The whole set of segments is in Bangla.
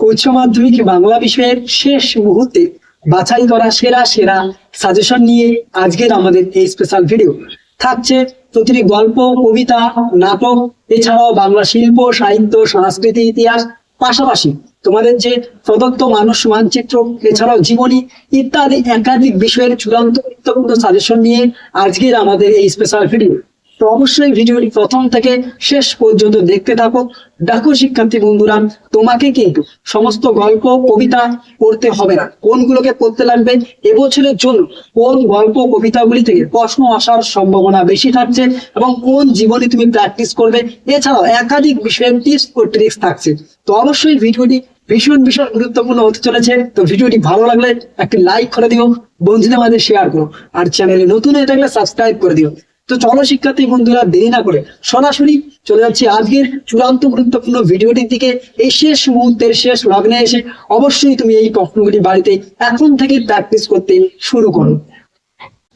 উচ্চ মাধ্যমিক বাংলা বিষয়ের শেষ মুহূর্তে বাছাই করা সেরা সেরা সাজেশন নিয়ে আজকের আমাদের এই স্পেশাল ভিডিও থাকছে প্রতিটি গল্প, কবিতা, নাটক, এছাড়াও বাংলা শিল্প, সাহিত্য, সংস্কৃতি, ইতিহাস পাশাপাশি তোমাদের যে প্রদত্ত মানুষ মানচিত্র, এছাড়াও জীবনী ইত্যাদি একাধিক বিষয়ের চূড়ান্ত গুরুত্বপূর্ণ সাজেশন নিয়ে আজকের আমাদের এই স্পেশাল ভিডিও তো অবশ্যই ভিডিওটি প্রথম থেকে শেষ পর্যন্ত দেখতে থাকো। দেখো শিক্ষার্থী বন্ধুরা, তোমাকে কিন্তু সমস্ত গল্প, কবিতা পড়তে হবে না। কোনগুলোকে পড়তে লাগবে? এবছরের জন্য কোন গল্প, কবিতাগুলি থেকে প্রশ্ন আসার সম্ভাবনা বেশি থাকছে এবং কোন জীবনে তুমি প্র্যাকটিস করবে? এছাড়াও একাধিক বিষয়ের টিপস ও ট্রিক্স থাকছে। তো অবশ্যই ভিডিওটি ভীষণ ভীষণ গুরুত্বপূর্ণ হতে চলেছে। তো ভিডিওটি ভালো লাগলে একটি লাইক করে দিও, বন্ধুদের মাঝে শেয়ার করো। আর চ্যানেলে নতুন হয়ে থাকলে সাবস্ক্রাইব করে দিও। তো চলো শিক্ষার্থী বন্ধুরা, দেরি না করে সরাসরি চলে যাচ্ছি আজকের চূড়ান্ত গুরুত্বপূর্ণ ভিডিওটির দিকে। এই শেষ মুহূর্তের শেষ লগ্নে এসে অবশ্যই তুমি এই প্রশ্নগুলি বাড়িতে এখন থেকে প্র্যাকটিস করতে শুরু করো।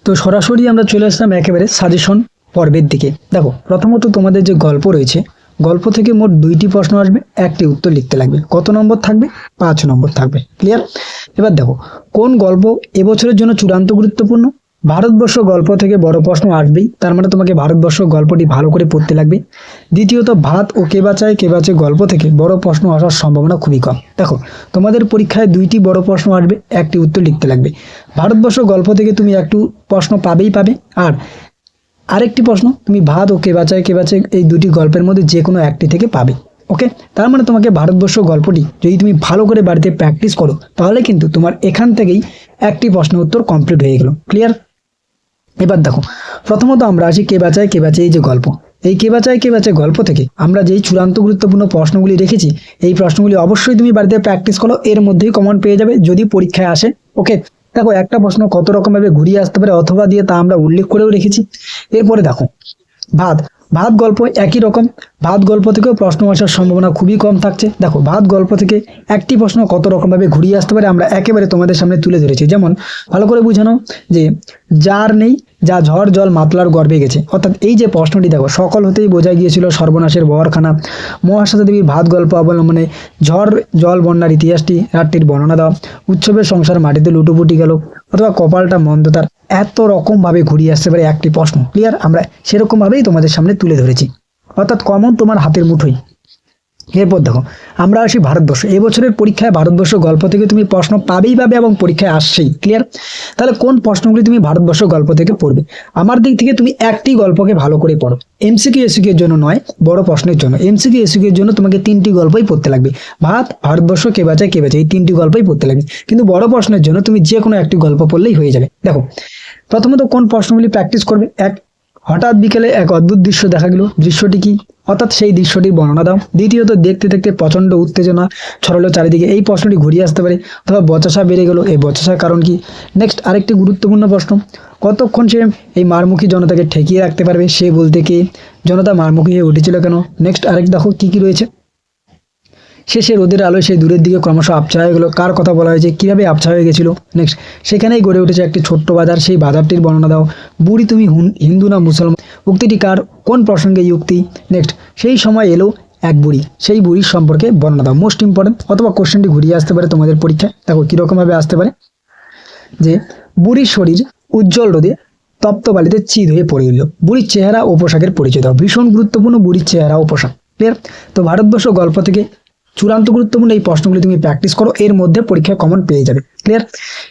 তো সরাসরি আমরা চলে আসলাম একেবারে সাজেশন পর্বের দিকে। দেখো, প্রথমত তোমাদের যে গল্প রয়েছে, গল্প থেকে মোট দুইটি প্রশ্ন আসবে, একটি উত্তর লিখতে লাগবে। কত নম্বর থাকবে? পাঁচ নম্বর থাকবে। ক্লিয়ার এবার দেখো, কোন গল্প এবছরের জন্য চূড়ান্ত গুরুত্বপূর্ণ? ভারতবর্ষ গল্প থেকে বড় প্রশ্ন আসবেই। তার মানে তোমাকে ভারতবর্ষ গল্পটি ভালো করে পড়তে লাগবে। দ্বিতীয়ত, ভাত ও কে বাঁচায়, কে বাঁচে গল্প থেকে বড় প্রশ্ন আসার সম্ভাবনা খুবই কম। দেখো, তোমাদের পরীক্ষায় দুইটি বড় প্রশ্ন আসবে, একটি উত্তর লিখতে লাগবে। ভারতবর্ষ গল্প থেকে তুমি একটু প্রশ্ন পাবেই পাবে। আর আরেকটি প্রশ্ন, তুমি ভাত ও কে বাঁচায় কে বাঁচায় এই দুটি গল্পের মধ্যে যে কোনো একটি থেকে পাবে। ওকে? তার মানে তোমাকে ভারতবর্ষ গল্পটি যদি তুমি ভালো করে বাড়িতে প্র্যাকটিস করো, তাহলে কিন্তু তোমার এখান থেকেই একটি প্রশ্ন উত্তর কমপ্লিট হয়ে গেল। ক্লিয়ার এবার দেখো, প্রথমত আমরা আসি কে বাঁচায়, কে বাঁচে এই যে গল্প। এই কে বাঁচায় কে বাঁচায় গল্প থেকে আমরা যেই চূড়ান্ত গুরুত্বপূর্ণ প্রশ্নগুলি রেখেছি, এই প্রশ্নগুলি অবশ্যই তুমি বাড়িতে প্র্যাকটিস করো, এর মধ্যেই কমন পেয়ে যাবে যদি পরীক্ষায় আসে ওকে দেখো, একটা প্রশ্ন কত রকমভাবে ঘুরিয়ে আসতে পারে অথবা দিয়ে তা আমরা উল্লেখ করেও রেখেছি। এরপরে দেখো, ভাত ভাত গল্প একই রকম। ভাত গল্প থেকেও প্রশ্ন আসার সম্ভাবনা খুবই কম থাকছে। দেখো ভাত গল্প থেকে একটি প্রশ্ন কত রকমভাবে ঘুরিয়ে আসতে পারে আমরা একেবারে তোমাদের সামনে তুলে ধরেছি। যেমন, ভালো করে বুঝানো যে, যার নেই, যা ঝড়, জল, মাতলার গর্বে গেছে। অর্থাৎ এই যে প্রশ্নটি দেখো, সকল হতেই বোঝা গিয়েছিল সর্বনাশের বহরখানা মহাশ্বাসা দেবীর ভাত গল্প অবলম্বনে ঝড়, জল, বন্যার ইতিহাসটি রাতটির বর্ণনা দাও। উৎসবের সংসার মাটিতে লুটোপুটি গেল। অথবা কপালটা মন্দ, তার এত রকমভাবে ঘুরিয়ে আসতে পারে একটি প্রশ্ন। ক্লিয়ার আমরা সেরকমভাবেই তোমাদের সামনে তুলে ধরেছি। অর্থাৎ কমন তোমার হাতের মুঠোই এরপর দেখো, আমরা আসি ভারতবর্ষ। এবছরের পরীক্ষায় ভারতবর্ষ গল্প থেকে তুমি প্রশ্ন পাবেই পাবে এবং পরীক্ষায় আসছেই ক্লিয়ার তাহলে কোন প্রশ্নগুলি তুমি ভারতবর্ষ গল্প থেকে পড়বে? আমার দিক থেকে তুমি একটি গল্পকে ভালো করে পড়ো। এমসিকিউ এসিকিউ এর জন্য নয়, বড় প্রশ্নের জন্য। এমসিকিউ এসিকিউ এর জন্য তোমাকে তিনটি গল্পই পড়তে লাগবে। ভাত, ভারতবর্ষ, কে বাঁচায় কে বাঁচায়, এই তিনটি গল্পই পড়তে লাগবে। কিন্তু বড় প্রশ্নের জন্য তুমি যে কোনো একটি গল্প পড়লেই হয়ে যাবে। দেখো, প্রথমত কোন প্রশ্নগুলি প্র্যাকটিস করবে? এক হঠাৎ বিকেলে এক অদ্ভুত দৃশ্য দেখা গেল। দৃশ্যটি কি? অর্থাৎ সেই দৃশ্যটির বর্ণনা দাও। দ্বিতীয়ত, দেখতে দেখতে প্রচণ্ড উত্তেজনা ছড়ালো চারিদিকে। এই প্রশ্নটি ঘুরিয়ে আসতে পারে, অথবা বচসা বেড়ে গেল। এই বচসার কারণ কি? নেক্সট আরেকটি গুরুত্বপূর্ণ প্রশ্ন। কতক্ষণ সে এই মারমুখী জনতাকে ঠেকিয়ে রাখতে পারবে? সে বলতে কে? জনতা মারমুখী হয়ে উঠেছিল কেন? নেক্সট আরেক দেখো, কী কী রয়েছে? শেষে রোদের আলোয় সেই দূরের দিকে ক্রমশ আবছা হয়ে গেলো। কার কথা বলা হয়েছে? কীভাবে আবছা হয়ে গেছিল? নেক্সট সেখানেই গড়ে উঠেছে একটি ছোট্ট বাজার। সেই বাজারটির বর্ণনা দাও। বুড়ি তুমি হুন- হিন্দু না মুসলমান? উক্তিটি কার? কোন প্রসঙ্গে উক্তি? নেক্সট সেই সময় এলো এক বুড়ি। সেই বুড়ির সম্পর্কে বর্ণনা দাও। মোস্ট ইম্পর্টেন্ট অথবা কোশ্চেনটি ঘুরিয়ে আসতে পারে তোমাদের পরীক্ষায়। দেখো, কীরকমভাবে আসতে পারে। যে, বুড়ির শরীর উজ্জ্বল রোদে তপ্ত বালিতে চিদ হয়ে পড়ে গেল বুড়ির চেহারা ও পোশাকের পরিচয় দাও। ভীষণ গুরুত্বপূর্ণ বুড়ির চেহারা ও পোশাক। ক্লিয়ার তো ভারতবর্ষ গল্প থেকে চূড়ান্ত গুরুত্বপূর্ণ এই প্রশ্নগুলি তুমি প্র্যাকটিস করো, এর মধ্যে পরীক্ষায় কমন পেয়ে যাবে ক্লিয়ার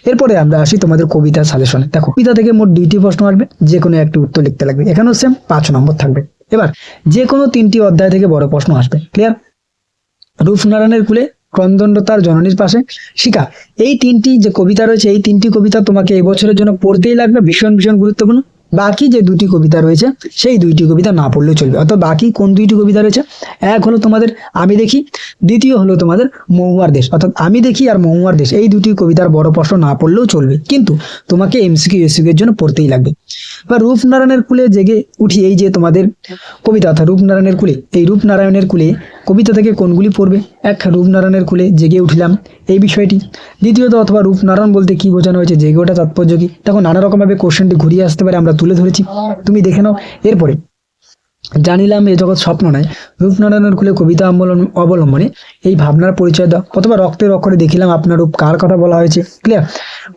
এরপরে আমরা আসি তোমাদের কবিতা সাজেশনে দেখো, কবিতা থেকে মোট দুইটি প্রশ্ন আসবে, যে কোনো একটি উত্তর লিখতে লাগবে, এখানেও সেম পাঁচ নম্বর থাকবে। এবার, যে কোনো তিনটি অধ্যায় থেকে বড় প্রশ্ন আসবে ক্লিয়ার রূপনারায়ণের কুলে ক্রন্দণ্ড তার জননীর পাশে শিকা এই তিনটি যে কবিতা রয়েছে, এই তিনটি কবিতা তোমাকে এই বছরের জন্য পড়তেই লাগবে, ভীষণ ভীষণ গুরুত্বপূর্ণ। বাকি যে দুটি কবিতা রয়েছে, সেই দুইটি কবিতা না পড়লেও চলবে। অর্থাৎ বাকি কোন দুইটি কবিতা রয়েছে? এক হলো তোমাদের আমি দেখি, দ্বিতীয় হলো তোমাদের মহুয়ার দেশ। অর্থাৎ আমি দেখি আর মহুয়ার দেশ। এই দুটি কবিতার বড় প্রশ্ন না পড়লেও চলবে। কিন্তু তোমাকে এমসিকিউ এর জন্য পড়তেই লাগবে। বা রূপনারায়ণের কুলে জেগে উঠি এই যে তোমাদের কবিতা, অর্থাৎ রূপনারায়ণের কুলে। এই রূপনারায়ণের কুলে কবিতা থেকে কোনগুলি পড়বে? এক, রূপনারায়ণের কুলে জেগে উঠিলাম এই বিষয়টি। দ্বিতীয়ত, অথবা রূপনারায়ণ বলতে কি বোঝানো হয়েছে? জেগে ওঠা তাৎপর্য কি? দেখো, নানা রকমভাবে কোশ্চেনটি ঘুরিয়ে আসতে পারে, আমরা তুলে ধরেছি। তুমি দেখে নাও, এরপরে জানিলাম এ জগৎ স্বপ্ন নয়। রূপনারায়ণের কুলে কবিতা অবলম্বন- এই ভাবনার পরিচয় দাও। অথবা রক্তের অক্ষরে দেখিলাম আপনার রূপ কার কথা বলা হয়েছে। ক্লিয়ার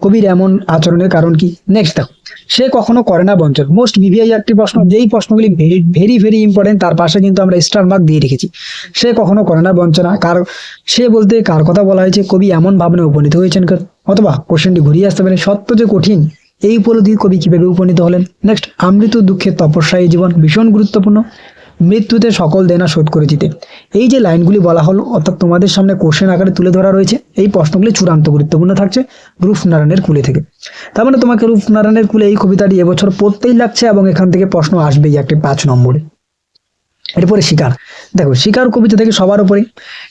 কবির এমন আচরণের কারণ কি? নেক্সট দেখো। সে কখনো করে না বঞ্চন। মোস্ট ভিভিআই একটি প্রশ্ন, যেই প্রশ্নগুলি ভেরি ভেরি ইম্পর্টেন্ট তার পাশে কিন্তু আমরা স্টার মার্ক দিয়ে রেখেছি। সে কখনো করে না বঞ্চনা। কার সে বলতে কার কথা বলা হয়েছে? কবি এমন ভাবনায় উপনীত হয়েছেন? অথবা কোশ্চেনটি ঘুরিয়ে আসতে পারে। সত্য যে কঠিন এই উপলব্ধি কবি কীভাবে উপনীত হলেন? নেক্সট আমৃত দুঃখের তপস্যায় জীবন ভীষণ গুরুত্বপূর্ণ। মৃত্যুতে সকল দেনা শোধ করে দিতে। এই যে লাইনগুলি বলা হলো, অর্থাৎ তোমাদের সামনে কোশ্চেন আকারে তুলে ধরা রয়েছে, এই প্রশ্নগুলি চূড়ান্ত গুরুত্বপূর্ণ থাকছে রূপনারায়ণের কুলে থেকে। তার মানে তোমাকে রূপনারায়ণের কুলে এই কবিতাটি এবছর পড়তেই লাগছে এবং এখান থেকে প্রশ্ন আসবেই একটি পাঁচ নম্বরে। এরপরে শিকার। দেখো, শিকার কবিতা থেকে সবার উপরে।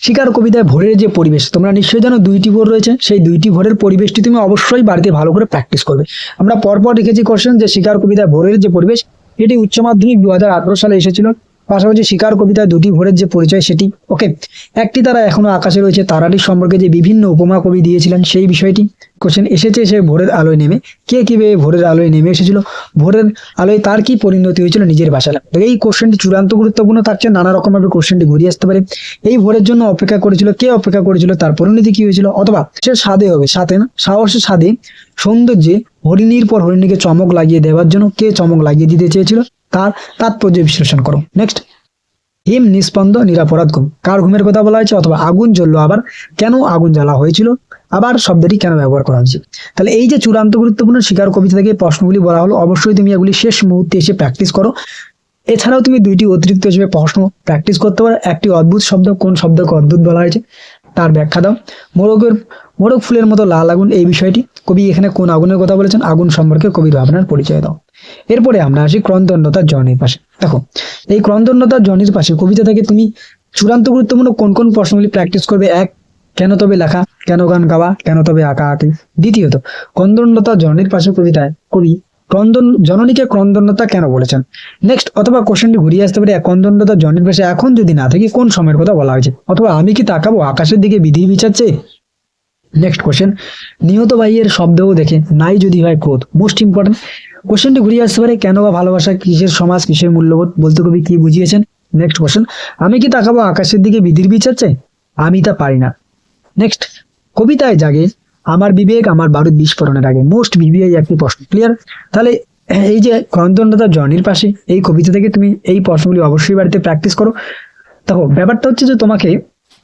শিকার কবিতায় ভোরের যে পরিবেশ, তোমরা নিশ্চয়ই জানো দুইটি ভোর রয়েছে। সেই দুইটি ভোরের পরিবেশটি তুমি অবশ্যই বাড়িতে ভালো করে প্র্যাকটিস করবে। আমরা পরপর রেখেছি কোশ্চেন যে শিকার কবিতায় ভোরের যে পরিবেশ, এটি উচ্চ মাধ্যমিক দু হাজার আঠারো সালে এসেছিল। পাশাপাশি শিকার কবিতায় দুটি ভোরের যে পরিচয় সেটি। ওকে, একটি তারা এখনও আকাশে রয়েছে তারাটির সম্পর্কে যে বিভিন্ন উপমা কবি দিয়েছিলেন সেই বিষয়টি কোশ্চেন এসেছে সে ভোরের আলোয় নেমে। কে কীভাবে ভোরের আলোয় নেমে এসেছিল? ভোরের আলোয় তার কি পরিণতি হয়েছিল নিজের ভাষায়? তো এই কোশ্চেনটি চূড়ান্ত গুরুত্বপূর্ণ থাকছে নানা রকম ভাবে কোশ্চেনটি ঘুরিয়ে আসতে পারে। এই ভোরের জন্য অপেক্ষা করেছিল, কে অপেক্ষা করেছিল, তার পরিণতি কি হয়েছিল? অথবা সে সাদে হবে সাথে না, সাহসে সাদে সৌন্দর্যে হরিণীর পর হরিণীকে চমক লাগিয়ে দেওয়ার জন্য কে চমক লাগিয়ে দিতে চেয়েছিল? তার তাৎপর্য বিশ্লেষণ করো। নেক্সট হিম নিস্পন্দ নিরাপরাধ ঘুম। কার ঘুমের কথা বলা হয়েছে? অথবা আগুন জ্বললো আবার কেন আগুন জ্বালা হয়েছিল? আবার শব্দটি কেন ব্যবহার করা হয়েছে? তাহলে এই যে চূড়ান্ত গুরুত্বপূর্ণ শিকার কবিতা থেকে প্রশ্নগুলি বলা হলো, অবশ্যই তুমি এগুলি শেষ মুহূর্তে এসে প্র্যাকটিস করো। এছাড়াও তুমি দুইটি অতিরিক্ত হিসেবে প্রশ্ন প্র্যাকটিস করতে পারো। একটি অদ্ভুত শব্দ, কোন শব্দকে অদ্ভুত বলা হয়েছে? তার ব্যাখ্যা দাও। মোরগের মোরগ ফুলের মতো লাল আগুন, এই বিষয়টি কবি এখানে কোন আগুনের কথা বলেছেন? আগুন সম্পর্কে কবির ভাবনার পরিচয় দাও। এরপরে আমরা আসি ক্রন্দন্যতার জর্নির পাশে। দেখো, এই ক্রন্দন্যতার জর্নির পাশে কবিতা থেকে তুমি চূড়ান্ত গুরুত্বপূর্ণ কোন কোন প্রশ্নগুলি প্র্যাকটিস করবে? এক, কেন তবে লেখা, কেন গান গাওয়া, কেন তবে আঁকা আঁকি। দ্বিতীয়ত ক্রন্দন্যতা জর্নির পাশে কবিতায় কবি ক্রন্দন, জননীকে ক্রন্দন্যতা কেন বলেছেন? নেক্সট অথবা কোশ্চেনটি ঘুরিয়ে আসতে পারে ক্রন্দন্যতা জর্নির পাশে এখন যদি না থাকি, কোন সময়ের কথা বলা হয়েছে? অথবা আমি কি তাকাবো? আকাশের দিকে বিধি বিচারছে নেক্সট কোশ্চেন নিহত ভাইয়ের শব্দও দেখে, নাই যদি হয় ক্রোধ। মোস্ট ইম্পর্টেন্ট কোশ্চেনটি ঘুরিয়ে আসতে পারে, কেন বা ভালোবাসা কিসের সমাজ, কিসের মূল্যবোধ, বলতে কবি কি বুঝিয়েছেন? নেক্সট কোশ্চেন আমি কি তাকাবো আকাশের দিকে বিধির বিচার চাই? আমি তা পারি না। নেক্সট কবিতায় জাগে, আমার বিবেক আমার বারুদ বিস্ফোরণের আগে। মোস্ট বিবিআই একটি প্রশ্ন ক্লিয়ার তাহলে এই যে ক্রন্দনতা জর্নির পাশে, এই কবিতা থেকে তুমি এই প্রশ্নগুলি অবশ্যই বাড়িতে প্র্যাকটিস করো। দেখো, ব্যাপারটা হচ্ছে যে তোমাকে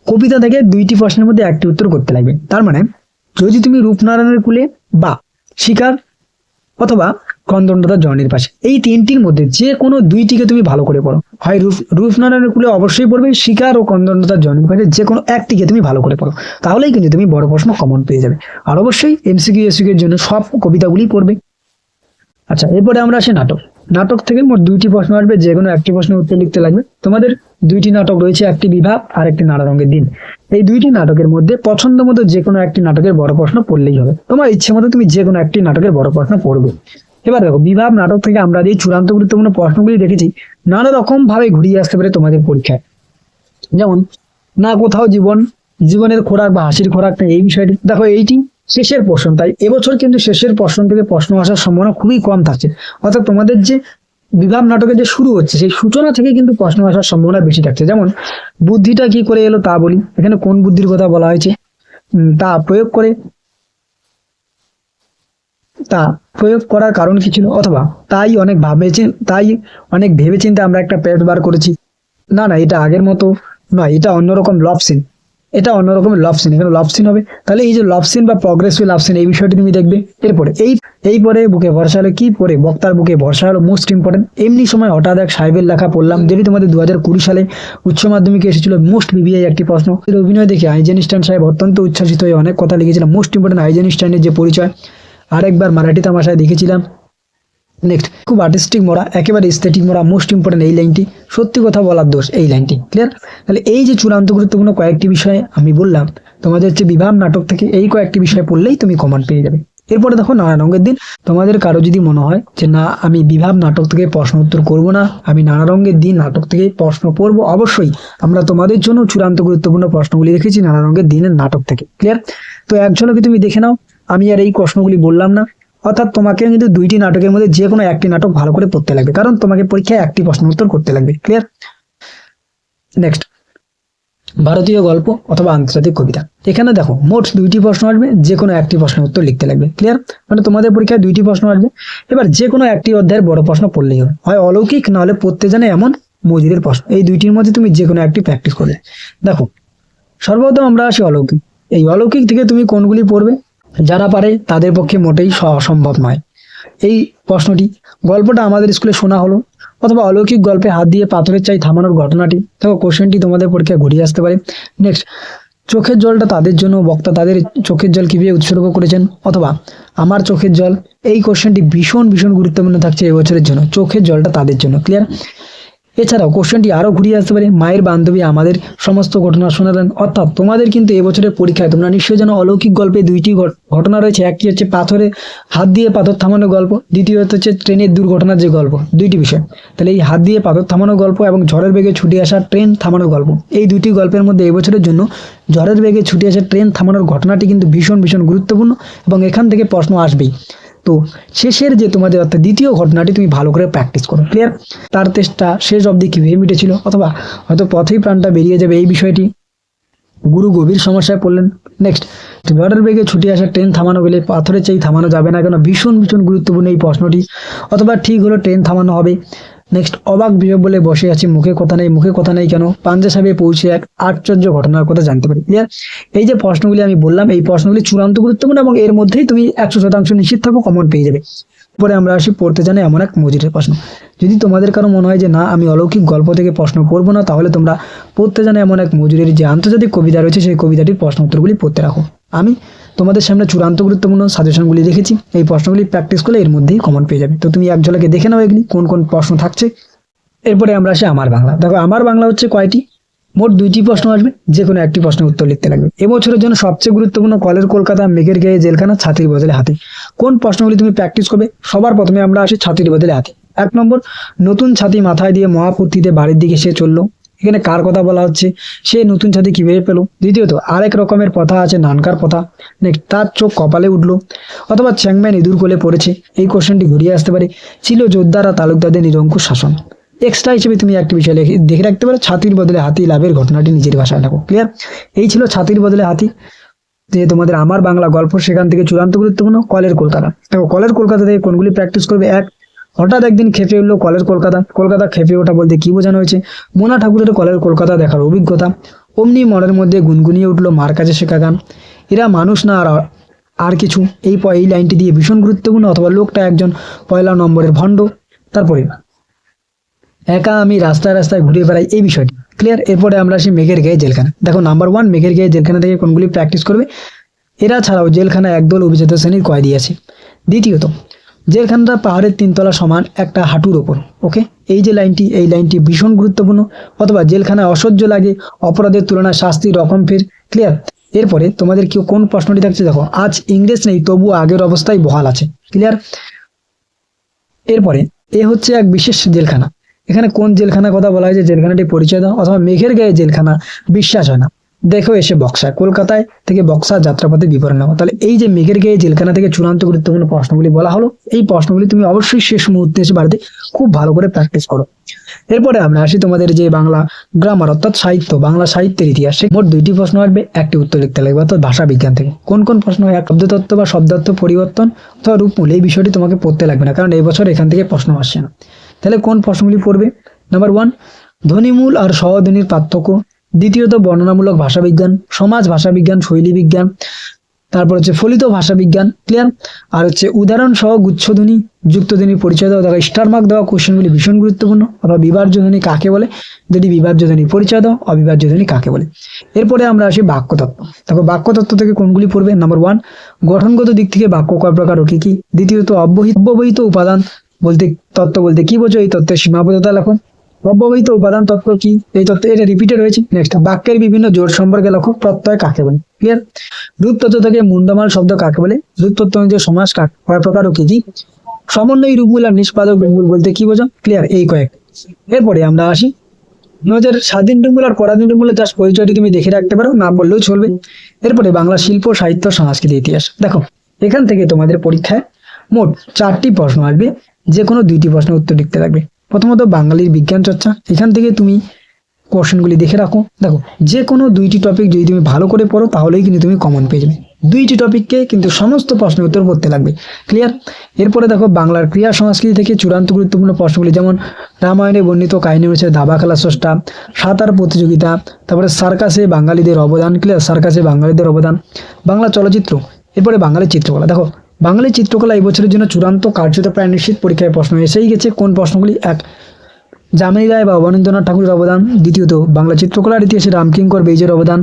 কবিতা থেকে দুইটি প্রশ্নের মধ্যে একটি উত্তর করতে লাগবে। তার মানে যদি তুমি রূপনারায়ণের কুলে বা শিকার অথবা ক্রন্দনতা জর্নির পাশে, এই তিনটির মধ্যে যে কোনো দুইটিকে তুমি ভালো করে পড়ো। হয় রূপ, রূপনারায়ণের কুলে অবশ্যই পড়বে, শিকার ও ক্রন্দনতা জর্নির পাশে যে কোনো একটিকে তুমি ভালো করে পড়ো। তাহলেই কিন্তু তুমি বড় প্রশ্ন কমন পেয়ে যাবে। আর অবশ্যই এমসিকিউ এসিকিউ এর জন্য সব কবিতাগুলি পড়বে। আচ্ছা এরপরে আমরা আসি নাটক। নাটক থেকে মোট দুইটি প্রশ্ন আসবে যে কোনো একটি প্রশ্নের উত্তর লিখতে লাগবে। তোমাদের দুইটি নাটক রয়েছে, একটি বিভাগ আর একটি নানা রঙের দিন। এই দুইটি নাটকের মধ্যে পছন্দ মতো যে কোনো একটি নাটকের বড় প্রশ্ন পড়লেই হবে। তোমার ইচ্ছে মতো তুমি যে কোনো একটি নাটকের বড় প্রশ্ন পড়বে। এবার দেখো বিভাগ নাটক থেকে আমরা যে চূড়ান্ত গুরুত্বপূর্ণ প্রশ্নগুলি দেখেছি, নানা রকম ভাবে ঘুরিয়ে আসতে পারে তোমাদের পরীক্ষায়। যেমন, না কোথাও জীবন, জীবনের খোরাক বা হাসির খোরাক এই বিষয়টি দেখো, এইটি শেষের প্রশ্ন। তাই এবছর কিন্তু শেষের প্রশ্ন থেকে প্রশ্ন আসার সম্ভাবনা খুবই কম থাকছে। অর্থাৎ তোমাদের যে বিভাগ নাটকের যে শুরু হচ্ছে, সেই সূচনা থেকে কিন্তু প্রশ্ন আসার সম্ভাবনা বেশি থাকছে। যেমন, বুদ্ধিটা কি করে এলো তা বলি। এখানে কোন বুদ্ধির কথা বলা হয়েছে? তা প্রয়োগ করে, তা প্রয়োগ করার কারণ কি ছিল? অথবা তাই অনেক ভাবেছে, তাই অনেক ভেবেচিন্তে আমরা একটা পেট বার করেছি। না না, এটা আগের মতো নয়, এটা অন্যরকম লভ সিন এটা অন্যরকম লভ সিন এখানে লভ সিন হবে। তাহলে এই যে লভ সিন বা প্রগ্রেসিভ সিন এই বিষয়টি তুমি দেখবে। এরপরে, এই এই পরে বুকে ভরসা হলো কি? পরে বক্তার বুকে ভরসা হলো মোস্ট ইম্পর্টেন্ট এমনি সময় হঠাৎ এক সাহেবের লেখা পড়লাম, যেটি তোমাদের দু হাজার কুড়ি সালে উচ্চ মাধ্যমিকে এসেছিল মোস্ট বিবিআই একটি প্রশ্ন। অভিনয় দেখে আইজেনস্টাইন সাহেব অত্যন্ত উচ্ছ্বাসিত হয়ে অনেক কথা লিখেছিলাম মোস্ট ইম্পর্টেন্ট আইজেনস্টাইনের যে পরিচয়, আরেকবার মারাঠি তামাশায় দেখেছিলাম। নেক্সট খুব আর্টিস্টিক মোড়া, একেবারে স্থেটিক মোড়া মোস্ট ইম্পর্টেন্ট এই লাইনটি সত্যি কথা বলার দোষ এই লাইনটি ক্লিয়ার তাহলে এই যে চূড়ান্ত গুরুত্বপূর্ণ কয়েকটি বিষয়ে আমি বললাম, তোমাদের হচ্ছে বিভাগ নাটক থেকে এই কয়েকটি বিষয় পড়লেই তুমি কমান পেয়ে যাবে। এরপরে দেখো নানা রঙের দিন, তোমাদের কারও যদি মনে হয় যে না, আমি বিভাব নাটক থেকে প্রশ্ন উত্তর করব না, আমি নানা রঙের দিন নাটক থেকে প্রশ্ন পড়ব, অবশ্যই আমরা তোমাদের জন্য চূড়ান্ত গুরুত্বপূর্ণ প্রশ্নগুলি রেখেছি নানা রঙের দিনের নাটক থেকে ক্লিয়ার তো এক ঝলকে তুমি দেখে নাও, আমি আর এই প্রশ্নগুলি বললাম না। অর্থাৎ তোমাকে কিন্তু দুইটি নাটকের মধ্যে যে কোনো একটি নাটক ভালো করে পড়তে লাগবে। কারণ তোমাকে পরীক্ষায় একটি প্রশ্ন উত্তর করতে লাগবে। ক্লিয়ার নেক্সট ভারতীয় গল্প অথবা আন্তর্জাতিক কবিতা। এখানে দেখো, মোট দুইটি প্রশ্ন আসবে, যে কোনো একটি প্রশ্নের উত্তর লিখতে লাগবে। ক্লিয়ার মানে তোমাদের পরীক্ষায় দুইটি প্রশ্ন আসবে। এবার যে কোনো একটি অধ্যায়ের বড় প্রশ্ন পড়লেই হবে। হয় অলৌকিক, না হলে পড়তে জানে এমন মজুরের প্রশ্ন। এই দুইটির মধ্যে তুমি যে কোনো একটি প্র্যাকটিস করবে দেখো, সর্বপ্রথম আমরা আসি অলৌকিক। এই অলৌকিক থেকে তুমি কোনগুলি পড়বে? যারা পারে তাদের পক্ষে মোটেই অসম্ভব নয়। এই প্রশ্নটি, গল্পটা আমাদের স্কুলে শোনা হলো, অথবা অলৌকিক গল্পে হাত দিয়ে পাথরের চাই থামানোর ঘটনাটি দেখো কোশ্চেনটি তোমাদের পরীক্ষায় ঘুরিয়ে আসতে পারে। নেক্সট চোখের জলটা তাদের জন্য, বক্তা তাদের চোখের জল কীভাবে উৎসর্গ করেছেন? অথবা, আমার চোখের জল, এই কোশ্চেনটি ভীষণ ভীষণ গুরুত্বপূর্ণ থাকছে এবছরের জন্য, চোখের জলটা তাদের জন্য ক্লিয়ার এছাড়াও কোশ্চেনটি আরও ঘুরিয়ে আসতে পারে। মায়ের বান্ধবী আমাদের সমস্ত ঘটনা শোনালেন। অর্থাৎ তোমাদের কিন্তু এবছরের পরীক্ষায় তোমরা নিশ্চয়ই যেন অলৌকিক গল্পে দুইটি ঘট- ঘটনা রয়েছে। একটি হচ্ছে পাথরে হাত দিয়ে পাথর থামানো গল্প, দ্বিতীয়ত হচ্ছে ট্রেনের দুর্ঘটনার যে গল্প, দুইটি বিষয়। তাহলে এই হাত দিয়ে পাথর থামানো গল্প এবং ঝড়ের বেগে ছুটে আসা ট্রেন থামানোর গল্প, এই দুইটি গল্পের মধ্যে এবছরের জন্য ঝড়ের বেগে ছুটে আসা ট্রেন থামানোর ঘটনাটি কিন্তু ভীষণ ভীষণ গুরুত্বপূর্ণ এবং এখান থেকে প্রশ্ন আসবেই। তো শেষের যে তোমাদের অর্থাৎ দ্বিতীয় ঘটনাটি তুমি ভালো করে প্র্যাকটিস করো ক্লিয়ার তার তেষ্টা শেষ অবধি কীভাবে মিটেছিল? অথবা হয়তো পথেই প্রাণটা বেরিয়ে যাবে এই বিষয়টি? গুরু গভীর সমস্যায় পড়লেন। নেক্সট ঝড়ের বেগে ছুটে আসা ট্রেন থামানো গেলে পাথরের চেয়ে থামানো যাবে না কেন? ভীষণ ভীষণ গুরুত্বপূর্ণ এই প্রশ্নটি। অথবা ঠিক হলো ট্রেন থামানো হবে। নেক্সট অবাক বিয়োগ বলে বসে আছি। মুখে কথা নেই, মুখে কথা নেই কেন? পাঞ্জা সাহেবে পৌঁছে এক আশ্চর্য ঘটনার কথা জানতে পারি। ক্লিয়ার এই যে প্রশ্নগুলি আমি বললাম, এই প্রশ্নগুলি চূড়ান্ত গুরুত্বপূর্ণ এবং এর মধ্যেই তুমি একশো শতাংশ নিশ্চিত থাকো কমন পেয়ে যাবে। পরে আমরা আসি পড়তে জানি এমন এক মজুরের প্রশ্ন। যদি তোমাদের কারও মনে হয় যে না, আমি অলৌকিক গল্প থেকে প্রশ্ন পড়ব না, তাহলে তোমরা পড়তে জানে এমন এক মজুরের যে আন্তর্জাতিক কবিতা রয়েছে, সেই কবিতাটির প্রশ্ন উত্তরগুলি পড়তে রাখো। আমি তোমাদের সামনে চূড়ান্ত গুরুত্বপূর্ণ সাজেশনগুলি রেখেছি। এই প্রশ্নগুলি প্র্যাকটিস করলে এর মধ্যেই কমন পেয়ে যাবে। তো তুমি এক ঝলকে দেখে নাও এগুলি, কোন কোন প্রশ্ন থাকছে। এরপরে আমরা আসি আমার বাংলা। দেখো, আমার বাংলা হচ্ছে কয়টি? মোট দুইটি প্রশ্ন আসবে যে কোনো একটি প্রশ্নের উত্তর লিখতে লাগবে। এবছরের জন্য সবচেয়ে গুরুত্বপূর্ণ কলের কলকাতা, মেঘের গায়ে জেলখানা, ছাতির বদলে হাতে। কোন প্রশ্নগুলি তুমি প্র্যাকটিস করবে? সবার প্রথমে আমরা আসি ছাতির বদলে হাতে। এক নম্বর, নতুন ছাতি মাথায় দিয়ে মহাফূর্তিতে বাড়ির দিকে সে চলল। এখানে কার কথা বলা হচ্ছে? সে নতুন ছাতি কীভাবে পেল? দ্বিতীয়ত, আরেক রকমের কথা আছে নানকার কথা নেক্সট, তার চোখ কপালে উঠল। অথবা চ্যাংম্যান ইঁদুর কোলে পড়েছে। এই কোশ্চেনটি ঘুরিয়ে আসতে পারে। ছিল যোদ্ধারা তালুকদারদের নিরঙ্কুশ শাসন। এক্সট্রা হিসেবে তুমি একটি বিষয় দেখে রাখতে পারো। ছাতির বদলে হাতি লাভের ঘটনাটি নিজের ভাষায় লেখো। ক্লিয়ার এই ছিল ছাতির বদলে হাতি। যে তোমাদের আমার বাংলা গল্প সেখান থেকে চূড়ান্ত গুরুত্বপূর্ণ। কলের কলকাতা। দেখো, কলের কলকাতা থেকে কোনগুলি প্র্যাকটিস করবে? এক হঠাৎ একদিন খেপে উঠল কলের কলকাতা। কলকাতা খেপে ওঠা বলতে কি বোঝানো হয়েছে? মোনা ঠাকুরের কলের কলকাতা দেখার অভিজ্ঞতা। অমনি মনের মধ্যে গুনগুনিয়ে উঠল মার কাছে শেখা গান। এরা মানুষ না আর আর কিছু। এই এই লাইনটি দিয়ে ভীষণ গুরুত্বপূর্ণ অথবা লোকটা একজন পয়লা নম্বরের ভণ্ড তারপরে একা আমি রাস্তায় রাস্তায় ঘুরে বেড়াই এই বিষয়টি। ক্লিয়ার? এরপরে আমরা আসি মেঘের গায়ে জেলখানা। দেখো নাম্বার ওয়ান মেঘের গায়ে জেলখানা থেকে কোনগুলি প্র্যাকটিস করবে? এরা ছাড়াও জেলখানা একদল অভিজাত শ্রেণির কয়েদি আছে। দ্বিতীয়ত জেলখানাটা পাহাড়ের তিনতলা সমান একটা হাঁটুর ওপর ওকে এই যে লাইনটি, এই লাইনটি ভীষণ গুরুত্বপূর্ণ, অথবা জেলখানায় অসহ্য লাগে, অপরাধের তুলনায় শাস্তি রকম ফের ক্লিয়ার এরপরে তোমাদের কেউ কোন প্রশ্নটি থাকছে দেখো, আজ ইংরেজ নেই, তবু আগের অবস্থায় বহাল আছে ক্লিয়ার এরপরে, এ হচ্ছে এক বিশেষ জেলখানা, এখানে কোন জেলখানার কথা বলা হয়েছে, জেলখানাটি পরিচয় দাও, অথবা মেঘের গায়ে জেলখানা বিশ্বাস হয় না। দেখো এসে বক্সা, কলকাতায় থেকে বক্সা যাত্রাপথে বিবরণ নেওয়া তাহলে এই যে মেঘের গায়ে জেলখানা থেকে চূড়ান্ত গুরুত্বপূর্ণ প্রশ্নগুলি বলা হলো, এই প্রশ্নগুলি তুমি অবশ্যই শেষ মুহূর্তে এসে বাড়িতে খুব ভালো করে প্র্যাকটিস করো। এরপরে আমরা আসি তোমাদের যে বাংলা গ্রামার অর্থাৎ সাহিত্য, বাংলা সাহিত্যের ইতিহাসে। মোট দুইটি প্রশ্ন আসবে, একটি উত্তর লিখতে লাগবে, অর্থাৎ ভাষা বিজ্ঞান থেকে। কোন কোন প্রশ্ন হয়? শব্দতত্ত্ব বা শব্দার্থ পরিবর্তন অথবা রূপমূল, এই বিষয়টি তোমাকে পড়তে লাগবে না, কারণ এই বছর এখান থেকে প্রশ্ন আসছে না। তাহলে কোন প্রশ্নগুলি পড়বে? নাম্বার ওয়ান ধ্বনিমূল আর সহধ্বনির পার্থক্য দ্বিতীয়ত বর্ণনামূলক ভাষাবিজ্ঞান, সমাজ ভাষাবিজ্ঞান শৈলী বিজ্ঞান তারপর হচ্ছে ফলিত ভাষাবিজ্ঞান ক্লিয়ার আর হচ্ছে উদাহরণ সহ গুচ্ছধ্বনি যুক্তধ্বনির পরিচয় দেওয়া দেখো স্টার মার্ক দেওয়া কোশ্চেনগুলি ভীষণ গুরুত্বপূর্ণ, অথবা বিভাজ্য ধ্বনি কাকে বলে? যদি বিভাজ্য ধ্বনির পরিচয় দাও অবিভাজ্য ধ্বনি কাকে বলে? এরপরে আমরা আসি বাক্যতত্ত্ব। দেখো, বাক্যতত্ত্ব থেকে কোনগুলি পড়বে? নাম্বার ওয়ান গঠনগত দিক থেকে বাক্য কয় প্রকার ও কি কি? দ্বিতীয়ত অব্যহিত অব্যবহিত উপাদান বলতে, তত্ত্ব বলতে কি বোঝো? এই তত্ত্বের সীমাবদ্ধতা লেখো। অব্যবহিত উপাদান তত্ত্ব কি? এই তত্ত্ব এটা রিপিটেড হয়েছে। নেক্সট বাক্যের বিভিন্ন জোর সম্পর্কে লেখো প্রত্যয় কাকে বলে? ক্লিয়ার রূপতত্ত্ব থেকে মুন্ডমাল শব্দ কাকে বলে? রূপতত্ত্ব অনুযায়ী সমাজ কাক কয় প্রকার ও কি কি? সমন্বয় রূপমূল আর নিষ্পাদক রূপমূল বলতে কি বোঝো ক্লিয়ার এই কয়েক। এরপরে আমরা আসি। নজর স্বাধীন রূপমূল আর পরাধীন রূপমূলের জাস্ট পরিচয়টি তুমি দেখে রাখতে পারো, না বললেও চলবে। এরপরে বাংলা শিল্প, সাহিত্য, সংস্কৃতি, ইতিহাস। দেখো, এখান থেকে তোমাদের পরীক্ষায় মোট চারটি প্রশ্ন আসবে। যে কোনো দুইটি প্রশ্নের উত্তর লিখতে লাগবে। প্রথমত বাঙালির বিজ্ঞান চর্চা। এখান থেকে তুমি কোশ্চেনগুলি দেখে রাখো। দেখো, যে কোনো দুইটি টপিক যদি তুমি ভালো করে পড়ো, তাহলেই কিন্তু তুমি কমন পেয়ে যাবে। দুইটি টপিককে কিন্তু সমস্ত প্রশ্নের উত্তর পড়তে লাগবে। ক্লিয়ার এরপরে দেখো, বাংলার ক্রিয়া সংস্কৃতি থেকে চূড়ান্ত গুরুত্বপূর্ণ প্রশ্নগুলি যেমন রামায়ণে বর্ণিত কাহিনী রয়েছে দাবা খেলা স্রষ্টা, সাঁতার প্রতিযোগিতা, তারপরে সার্কাসে বাঙালিদের অবদান ক্লিয়ার সার্কাসে বাঙালিদের অবদান। বাংলা চলচ্চিত্র, এরপরে বাঙালির চিত্রকলা। দেখো বাঙালি চিত্রকলা এই বছরের জন্য চূড়ান্ত কার্যত প্রায় নিশ্চিত পরীক্ষায় প্রশ্ন এসেই গেছে, কোন প্রশ্নগুলি? এক যামিনী রায় বা অবনীন্দ্রনাথ ঠাকুরের অবদান। দ্বিতীয়ত, বাংলা চিত্রকলার ইতিহাসে রামকিঙ্কর বেইজের অবদান।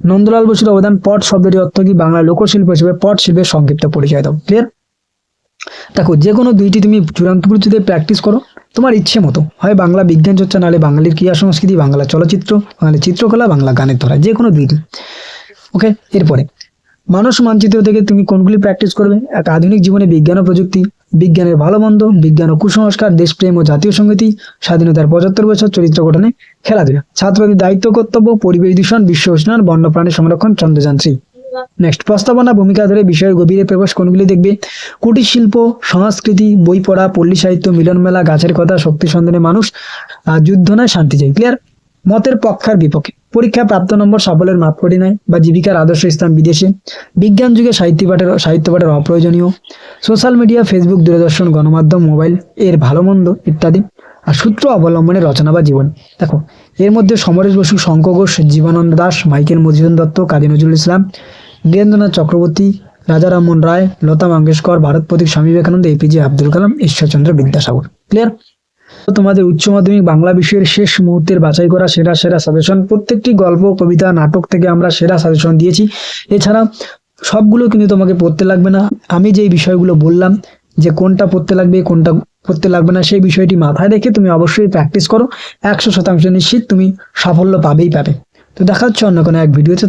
নন্দলাল বসুর অবদান, পট শব্দটির অর্থ কি? বাংলা লোকশিল্প হিসেবে পট শিল্পের সংক্ষিপ্ত পরিচয় দাও। ক্লিয়ার দেখো, যে কোনো দুইটি তুমি চূড়ান্ত পরিচিতে প্র্যাকটিস করো, তোমার ইচ্ছে মতো। হয় বাংলা বিজ্ঞান চর্চা, নাহলে বাঙালির ক্রিয়া সংস্কৃতি, বাংলা চলচ্চিত্র বাংলা চিত্রকলা, বাংলা গানের ধরা যে কোনো দুইটি। ওকে এরপরে মানুষ মানচিত্র থেকে তুমি কোনগুলি প্র্যাকটিস করবে? এক আধুনিক জীবনে বিজ্ঞান ও প্রযুক্তি, বিজ্ঞানের ভালো মন্দ, বিজ্ঞান ও কুসংস্কার, দেশপ্রেম ও জাতীয় সংগীতি স্বাধীনতার পঁচাত্তর বছর চরিত্র গঠনে খেলাধুলা। ছাত্রদের দায়িত্ব, কর্তব্য, পরিবেশ দূষণ, বিশ্ব উষ্ণায়ন, বন্যপ্রাণী সংরক্ষণ চন্দ্রযান্ত্রী নেক্সট প্রস্তাবনা ভূমিকা ধরে বিষয়ের গভীরে প্রবেশ কোনগুলি দেখবে? কুটির শিল্প, সংস্কৃতি, বই পড়া, পল্লী সাহিত্য, মিলন মেলা, গাছের কথা, শক্তি সন্ধানে মানুষ যুদ্ধ নয়, শান্তি চাই। ক্লিয়ার মতের পক্ষার বিপক্ষে। পরীক্ষা প্রাপ্ত নম্বর সাফল্যের মাপকাঠি নয় বা জীবিকার আদর্শ স্থান বিদেশে। বিজ্ঞান যুগে সাহিত্য পাঠের সাহিত্য পাঠের অপ্রয়োজনীয়। সোশ্যাল মিডিয়া, ফেসবুক, দূরদর্শন, গণমাধ্যম, মোবাইল, এর ভালো মন্দ ইত্যাদি। আর সূত্র অবলম্বনে রচনা বা জীবন। দেখো, এর মধ্যে সমরেশ বসু শঙ্খ ঘোষ, জীবনানন্দ দাস, মাইকেল মধুসূদন দত্ত, কাজী নজরুল ইসলাম বীরেন্দ্রনাথ চক্রবর্তী রাজারামমোহন রায়, লতা মঙ্গেশকর, ভারত প্রতীক স্বামী বিবেকানন্দ এপিজে আব্দুল কালাম, ঈশ্বরচন্দ্র বিদ্যাসাগর। ক্লিয়ার তোমাদের উচ্চ মাধ্যমিক বাংলা বিষয়ের শেষ মুহূর্তের বাছাই করা সেরা সেরা সাজেশন প্রত্যেকটি গল্প, কবিতা, নাটক থেকে আমরা সেরা সাজেশন দিয়েছি। এছাড়া সবগুলো কিন্তু তোমাকে পড়তে লাগবে না। আমি যেই বিষয়গুলো বললাম, যে কোনটা পড়তে লাগবে, কোনটা পড়তে লাগবে না, সেই বিষয়টি মাথায় রেখে তুমি অবশ্যই প্র্যাকটিস করো। একশো শতাংশ নিশ্চিত তুমি সাফল্য পাবেই পাবে। তো দেখা হচ্ছে অন্য কোনো এক ভিডিওতে